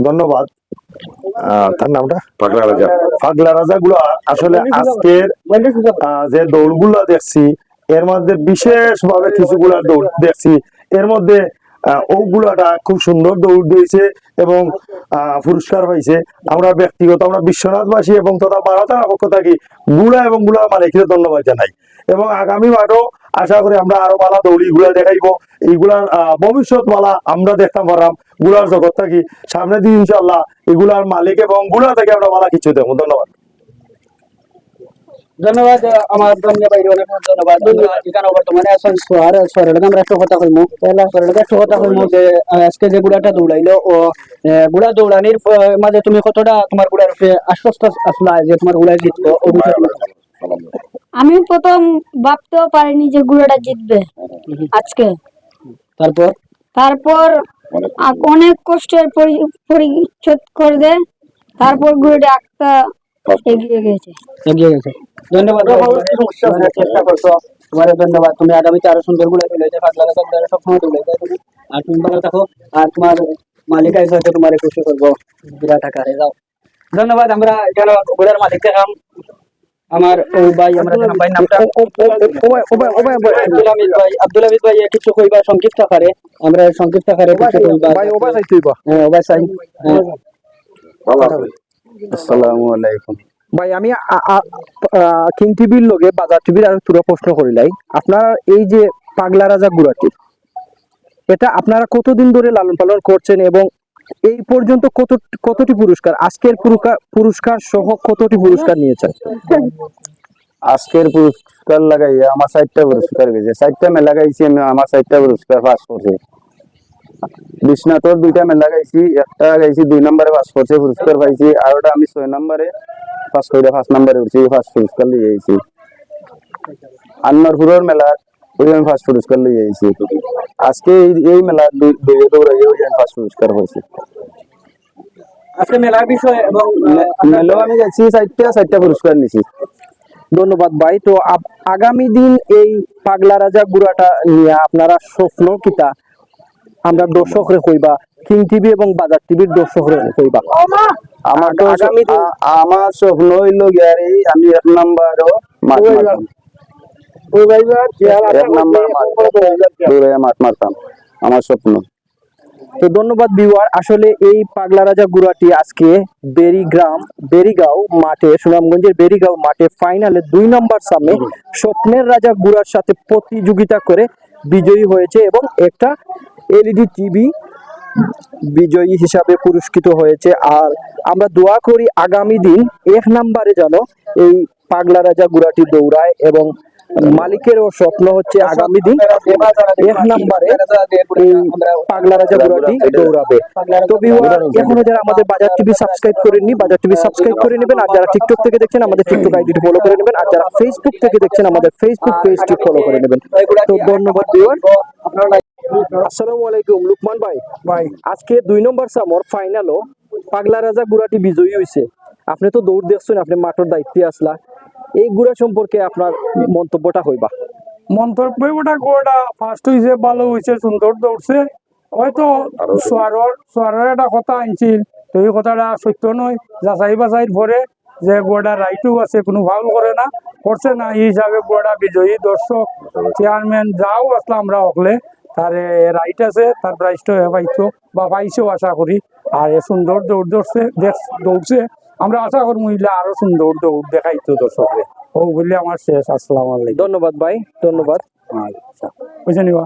ধন্যবাদ। আহ, তার নামটা? পাগলা রাজা। পাগলা রাজা গুলা আসলে আজকের যে দৌড়গুলা দেখছি এর মধ্যে বিশেষ ভাবে কিছুগুলা দৌড় দেখছি। এর মধ্যে আহ, ওগুলাটা খুব সুন্দর দৌড় দিয়েছে এবং আহ, পুরস্কার পাইছে আমরা ব্যক্তিগত আমরা বিশ্বনাথবাসী এবং তথা ভারতের পক্ষ থাকি গুড়া এবং গুড়ার মালিককে ধন্যবাদ জানাই। এবং আগামী মাঠও আশা করি আমরা আরও ভালো দৌড়ি গুলা দেখাইবো। এইগুলার ভবিষ্যৎ মালা আমরা দেখতাম পারাম গুড়ার জগৎ থাকি সামনে দিন ইনশাল্লাহ এগুলার মালিক এবং গুড়া থেকে আমরা ভালো কিছু দেখব ধন্যবাদ। ধন্যবাদ আমার ধন্যবাদ অনেক অনেক ধন্যবাদ। ধন্যবাদ এখানে বর্তমানে আছেন সোয়ার সোয়ারের আমরা একটু কথা কইমু। সোয়ারের কথা কইমু যে আজকে যে গুড়াটা দৌড়াইলো ও গুড়া দৌড়ানির মাঝে তুমি কতটা তোমার গুড়ার আশ্বস্ত আসলা যে তোমার ও বলো। আমি প্রথম ভাবতেও পারিনি যে গুড়াটা জিতবে আজকে। তারপর? তারপর অনেক কষ্টের পরি- পরিচ্ছদ করে দে তারপর গুড়াটা একটা এগিয়ে গেছে। এগিয়ে গেছে। ধন্যবাদ চেষ্টা করছ। তোমার ধন্যবাদ। তুমি আগামীতে আরও সুন্দরগুলো তুলে যে পাগলা কথা গুলো সবসময় তুলে তুমি আর তুমি ভালো থাকো। আর তোমার মালিক আইসা হয়তো তোমার খুশি করব বিরাট আকারে যাও। ধন্যবাদ আমরা এখানে ঘোড়ার মালিক দেখাম। আমার ভাই আমরা জানাম ভাই নামটা আব্দুল হামিদ ভাই আব্দুল হামিদ ভাই কিছু কইবা সংক্ষিপ্ত আকারে আমরা সংক্ষিপ্ত আকারে কিছু কইবা হ্যাঁ হ্যাঁ আসসালামু আলাইকুম ভাই আমি কিং টিভির লগে বাজার টিভির আর তুরা প্রশ্ন করিলাই আপনারা এই যে পাগলা রাজা গুড়াটি এটা আপনারা কতদিন ধরে লালন পালন করছেন এবং এই পর্যন্ত কত, কতটি পুরস্কার? আজকের পুরস্কার সহ কতটি পুরস্কার নিয়েছেন? আজকের পুরস্কার লাগাই আমার চারটা পুরস্কার গেছে। চারটা মেলা গাইছি আমি, আমার চারটা পুরস্কার পাস করছি। বিশ্বনাথর দুইটা মেলা গাইছি, একটা গাইছি, দুই নম্বরে পাস করছে, পুরস্কার পাইছি, আর ওটা আমি ছয় নম্বরে পাস করে ফার্স্ট নম্বরে উঠছি ফার্স্ট পুরস্কার লিয়ে আইছি। আন্নারপুরের মেলা ওই আমি ফার্স্ট পুরস্কার লিয়ে আইছি। আজকে এই- মেলা দুই ফার্স্ট পুরস্কার হয়েছে আজকে মেলার বিষয় এবং মেলো আমি গেছি চারটা চারটা পুরস্কার নিছি। ধন্যবাদ ভাই। তো আগামী দিন এই পাগলা রাজা গুড়াটা নিয়ে আপনারা স্বপ্ন কিতা? আমরা দর্শকরে কইবা কিং টিভি এবং বাজার টিভির দর্শকরে কইবা। আমার আগামী আমার স্বপ্ন হইল গিয়ারি আমি এক নাম্বারও এক নাম্বার মাঠ দৌড়াইয়া মাঠ মারতাম আমার স্বপ্ন। তো ধন্যবাদ বিওয়ার আসলে এই পাগলা রাজা গুড়াটি আজকে বেরিগ্রাম বেরিগাঁও মাঠে সুনামগঞ্জের বেরিগাঁও মাঠে ফাইনালে দুই নম্বর সামনে স্বপ্নের রাজা গুড়ার সাথে প্রতিযোগিতা করে বিজয়ী হয়েছে এবং একটা এলইডি টিভি বিজয়ী হিসাবে পুরস্কৃত হয়েছে। আর আমরা দোয়া করি আগামী দিন এক নম্বরে যেন এই পাগলা রাজা গুড়াটি দৌড়ায় এবং মালিকেরও স্বপ্ন হচ্ছে আগামী দিন এক নম্বরে এই পাগলা রাজা গুড়াটি দৌড়াবে। তো এখনও যারা আমাদের বাজার টিভি সাবস্ক্রাইব করেননি বাজার টিভি সাবস্ক্রাইব করে নেবেন আর যারা টিকটক থেকে দেখছেন আমাদের টিকটক আইডিটি ফলো করে নেবেন আর যারা ফেসবুক থেকে দেখছেন আমাদের ফেসবুক পেজটি ফলো করে নেবেন। তো ধন্যবাদ viewers। আসসালামু আলাইকুম লুকমান ভাই। ভাই। আজকে দুই নম্বর সামর ফাইনালও পাগলা রাজা গুড়াটি বিজয়ী হয়েছে আপনি তো দৌড় দেখছেন আপনি মাঠের দায়িত্বে আসলা। এই গুড়া সম্পর্কে আপনার মন্তব্যটা হইবা। মন্তব্য ওটা গোটা ফার্স্ট হয়েছে ভালো হয়েছে সুন্দর দৌড়ছে। হয়তো সোয়ারর সোয়ারের একটা কথা আনছিল, তো এই কথাটা সত্য নয়। যাচাই বাছাইয়ের পরে যে গোটা রাইটও আছে, কোনো ভালো করে না, করছে না। এই হিসাবে গোটা বিজয়ী দর্শক চেয়ারম্যান যাও আসলে আমরা হকলে তার রাইট আছে, তার প্রাইজটা পাইছো বা পাইছেও আশা করি। আর সুন্দর দৌড় দৌড়ছে দৌড়ছে। আমরা আশা করি মহিলা আরও সুন্দর দৌড় দেখাইতো দর্শকরে। ও বললে আমার শেষ আসসালাম আলাইকুম। ধন্যবাদ ভাই ধন্যবাদ। আচ্ছা বুঝে নিবা।